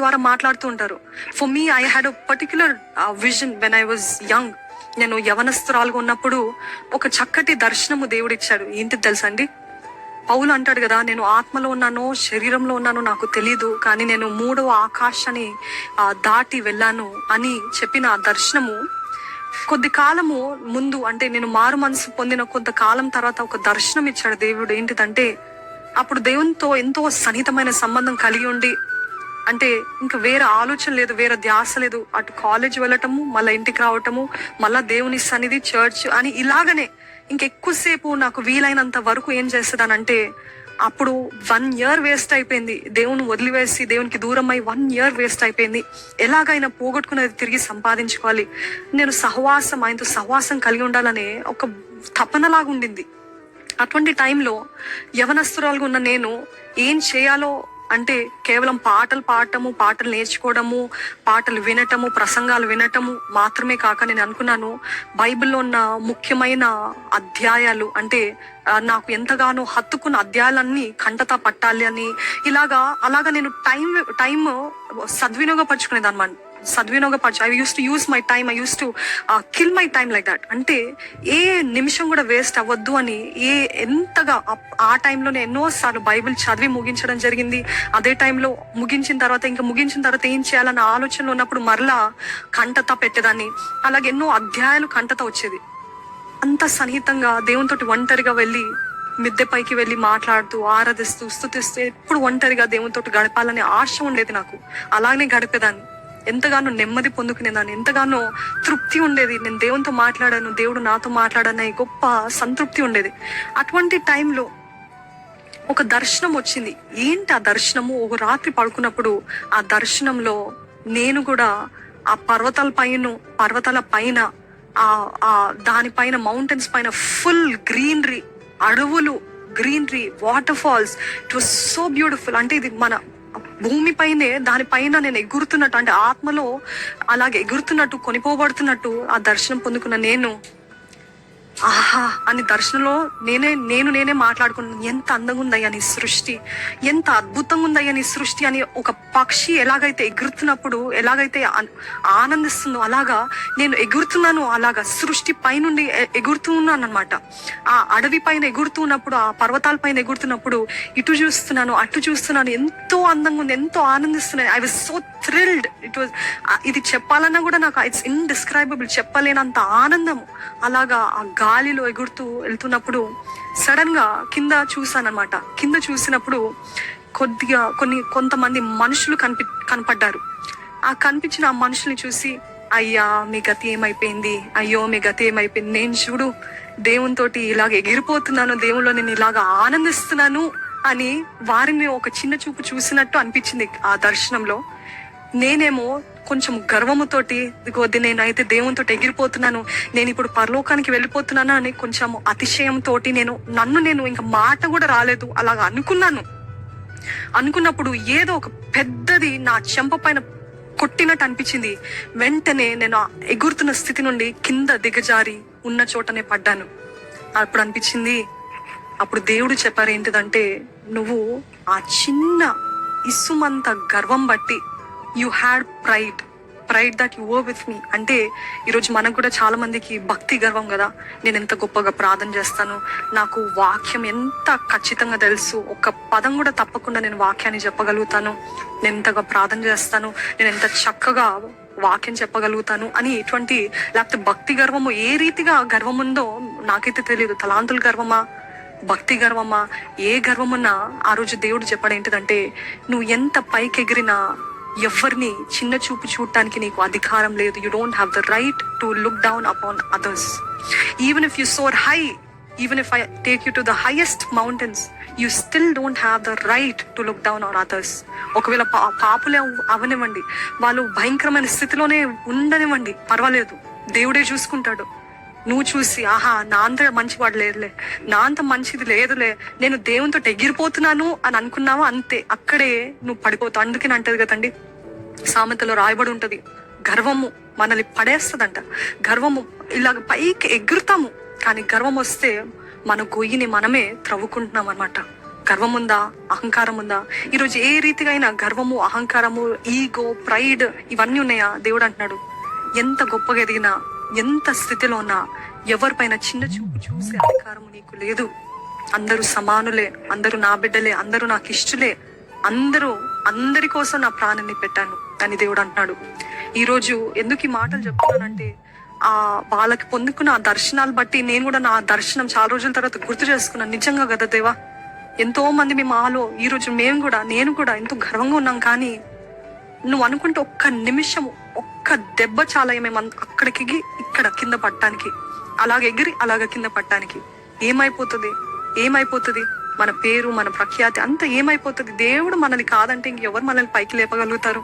ద్వారా మాట్లాడుతూ ఉంటారు. For me I had a particular vision when I was young నేను యవనస్తురాలుగా ఉన్నప్పుడు ఒక చక్కటి దర్శనము దేవుడిచ్చాడు. ఏంటి తెలుసా అండి? పౌలు అంటాడు కదా నేను ఆత్మలో ఉన్నానో శరీరంలో ఉన్నానో నాకు తెలీదు కానీ నేను మూడవ ఆకాశాన్ని దాటి వెళ్ళాను అని చెప్పిన ఆ దర్శనము కొద్ది కాలము ముందు అంటే నేను మారు మనసు పొందిన కొంతకాలం తర్వాత ఒక దర్శనం ఇచ్చాడు దేవుడు. ఏంటిదంటే అప్పుడు దేవునితో ఎంతో సన్నిహితమైన సంబంధం కలిగి ఉండి అంటే ఇంకా వేరే ఆలోచన లేదు వేరే ధ్యాస లేదు. అటు కాలేజ్ వెళ్ళటము మళ్ళీ ఇంటికి రావటము మళ్ళా దేవుని సన్నిధి చర్చ్ అని ఇలాగనే ఇంకెక్కువసేపు నాకు వీలైనంత వరకు ఏం చేస్తుందనంటే అప్పుడు వన్ ఇయర్ వేస్ట్ అయిపోయింది. దేవుని వదిలివేసి దేవునికి దూరం అయి వన్ ఇయర్ వేస్ట్ అయిపోయింది. ఎలాగైనా పోగొట్టుకున్నది తిరిగి సంపాదించుకోవాలి. నేను సహవాసం ఆయనతో సహవాసం కలిగి ఉండాలనే ఒక తపనలాగా ఉండింది అటువంటి టైంలో యవనస్తురాలుగా ఉన్న నేను ఏం చేయాలో అంటే కేవలం పాటలు పాడటము పాటలు నేర్చుకోవడము పాటలు వినటము ప్రసంగాలు వినటము మాత్రమే కాక నేను అనుకున్నాను బైబిల్లో ఉన్న ముఖ్యమైన అధ్యాయాలు అంటే నాకు ఎంతగానో హత్తుకున్న అధ్యాయాలన్నీ కంటతా పట్టాలి అని ఇలాగా అలాగా నేను టైం టైం సద్వినియోగపరచుకునేది సద్వినియోగపరచు I use to use my time I use to kill my time like that అంటే ఏ నిమిషం కూడా వేస్ట్ అవ్వద్దు అని ఏ ఎంతగా అప్- ఆ టైంలోనే ఎన్నో సార్లు బైబిల్ చదివి ముగించడం జరిగింది. అదే టైంలో ముగించిన తర్వాత ఇంకా ముగించిన తర్వాత ఏం చేయాలన్న ఆలోచనలో ఉన్నప్పుడు మరలా కంటత పెట్టేదాన్ని. అలాగే ఎన్నో అధ్యాయాలు కంటత వచ్చేది. అంత సన్నిహితంగా దేవునితోటి ఒంటరిగా వెళ్ళి మిద్దె పైకి వెళ్ళి మాట్లాడుతూ ఆరాధిస్తూ స్థుతిస్తూ ఎప్పుడు ఒంటరిగా దేవునితోటి గడపాలనే ఆశ ఉండేది నాకు. అలానే గడిపేదాన్ని. ఎంతగానో నెమ్మది పొందుకునేదాన్ని ఎంతగానో తృప్తి ఉండేది. నేను దేవునితో మాట్లాడాను దేవుడు నాతో మాట్లాడనే గొప్ప సంతృప్తి ఉండేది. అటువంటి టైంలో ఒక దర్శనం వచ్చింది. ఏంటి ఆ దర్శనము? ఒక రాత్రి పడుకున్నప్పుడు ఆ దర్శనంలో నేను కూడా ఆ పర్వతాల పైన పర్వతాల పైన ఆ ఆ దానిపైన మౌంటైన్స్ పైన ఫుల్ గ్రీనరీ అడవులు greenery waterfalls it was so beautiful అంటే ఇది మన భూమిపైనే దానిపైన నేను ఎగురుతున్నట్టు అంటే ఆత్మలో అలాగే ఎగురుతున్నట్టు కొనిపోబడుతున్నట్టు ఆ దర్శనం పొందుకున్న నేను. ఆహా అని దర్శనంలో నేనే నేను నేనే మాట్లాడుకున్నాను ఎంత అందంగా ఉందయ్యా నీ సృష్టి. ఎంత అద్భుతంగా ఉందయ్యా నీ సృష్టి అని ఒక పక్షి ఎలాగైతే ఎగురుతున్నప్పుడు ఎలాగైతే ఆనందిస్తుందో అలాగా నేను ఎగురుతున్నాను అలాగా సృష్టి పైనుండి ఎగురుతూ ఉన్నాను అనమాట ఆ అడవి పైన ఎగురుతూ ఉన్నప్పుడు ఆ పర్వతాల పైన ఎగురుతున్నప్పుడు ఇటు చూస్తున్నాను అటు చూస్తున్నాను ఎంతో అందంగా ఉంది ఎంతో ఆనందిస్తున్నాను I was so thrilled. It was ఇది చెప్పాలన్నా కూడా నాకు ఇట్స్ ఇన్డిస్క్రైబుల్ చెప్పలేనంత ఆనందం. అలాగా ఆ గాలిలో ఎగురుతూ వెళ్తున్నప్పుడు సడన్గా కింద చూశానమాట కింద చూసినప్పుడు కొద్దిగా కొన్ని కొంతమంది మనుషులు కనిపి కనపడ్డారు. ఆ కనిపించిన ఆ మనుషుల్ని చూసి అయ్యా మీ గతి ఏమైపోయింది? అయ్యో మీ గతి ఏమైపోయింది? నేను చూడు దేవునితోటి ఇలాగ ఎగిరిపోతున్నాను దేవుల్లో నేను ఇలాగ ఆనందిస్తున్నాను అని వారిని ఒక చిన్న చూపు చూసినట్టు అనిపించింది ఆ దర్శనంలో. నేనేమో కొంచెం గర్వముతోటి ఇదిగోది నేనైతే దేవునితో ఎగిరిపోతున్నాను నేను ఇప్పుడు పరలోకానికి వెళ్ళిపోతున్నాను అని కొంచెం అతిశయంతో నేను నన్ను నేను ఇంకా మాట కూడా రాలేదు అలాగ అనుకున్నాను. అనుకున్నప్పుడు ఏదో ఒక పెద్దది నా చెంప పైన కొట్టినట్టు అనిపించింది. వెంటనే నేను ఎగురుతున్న స్థితి నుండి కింద దిగజారి ఉన్న చోటనే పడ్డాను. అప్పుడు అనిపించింది అప్పుడు దేవుడు చెప్పారు ఏంటిదంటే నువ్వు ఆ చిన్న ఇసుమంత గర్వం బట్టి you had pride pride that you owe with me అంటే ఈరోజు మనకు కూడా చాలా మందికి భక్తి గర్వం కదా. నేను ఎంత గొప్పగా ప్రార్థన చేస్తాను. నాకు వాక్యం ఎంత ఖచ్చితంగా తెలుసు. ఒక పదం కూడా తప్పకుండా నేను వాక్యాన్ని చెప్పగలుగుతాను. నేను ఎంతగా ప్రార్థన చేస్తాను. నేను ఎంత చక్కగా వాక్యం చెప్పగలుగుతాను అని ఎటువంటి లేకపోతే భక్తి గర్వము ఏ రీతిగా గర్వం ఉందో నాకైతే తెలియదు. తలాంతుల గర్వమా? భక్తి గర్వమా? ఏ గర్వమున్నా ఆ రోజు దేవుడు చెప్పడం ఏంటిదంటే నువ్వు ఎంత పైకి ఎగిరినా ఎవరిని చిన్న చూపు చూడటానికి నీకు అధికారం లేదు. You don't have the right to look down upon others even if you soar high even if I take you to the highest mountains you still don't have the right to look down on others ఒకవేళ పా- పాపులే అవనివ్వండి. వాళ్ళు భయంకరమైన స్థితిలోనే ఉండనివ్వండి. పర్వాలేదు. దేవుడే చూసుకుంటాడు. నువ్వు చూసి ఆహా నా అంత మంచివాడు లేదులే. నా అంత మంచిది లేదులే. నేను దేవునితో ఎగిరిపోతున్నాను అని అనుకున్నావా? అంతే. అక్కడే నువ్వు పడిపోతావు. అందుకని అంటది కదండి సామెతలో రాయబడి ఉంటది గర్వము మనల్ని పడేస్తుందంట. గర్వము ఇలాగ పైకి ఎగురుతాము. కానీ గర్వం వస్తే మన గొయ్యిని మనమే త్రవ్వుకుంటున్నాం అనమాట గర్వం ఉందా? అహంకారం ఉందా? ఈరోజు ఏ రీతిగా అయినా గర్వము అహంకారము ఈగో ప్రైడ్ ఇవన్నీ ఉన్నాయా? దేవుడు అంటున్నాడు ఎంత గొప్పగా ఎదిగినా ఎంత స్థితిలో ఉన్నా ఎవరిపైన చిన్న చూపు చూసే అధికారము నీకు లేదు. అందరూ సమానులే అందరూ నా బిడ్డలే అందరూ నాకు ఇష్టలే. అందరూ అందరి కోసం నా ప్రాణాన్ని పెట్టాను అని దేవుడు అంటున్నాడు. ఈరోజు ఎందుకు ఈ మాటలు చెప్తున్నానంటే ఆ వాళ్ళకి పొందుకున్న ఆ దర్శనాలు బట్టి నేను కూడా నా దర్శనం చాలా రోజుల తర్వాత గుర్తు చేసుకున్నాను. నిజంగా కదా దేవా? ఎంతో మంది మీ మాలో ఈ రోజు మేము కూడా నేను కూడా ఎంతో గర్వంగా ఉన్నాం కానీ నువ్వు అనుకుంటే ఒక్క నిమిషము ఒక్క దెబ్బ చాలా మేము అక్కడికి ఇక్కడ కింద పట్టడానికి అలాగ ఎగిరి అలాగ కింద పట్టడానికి ఏమైపోతుంది? ఏమైపోతుంది? మన పేరు మన ప్రఖ్యాతి అంతా ఏమైపోతుంది? దేవుడు మనల్ని కాదంటే ఇంకెవరు మనల్ని పైకి లేపగలుగుతారు?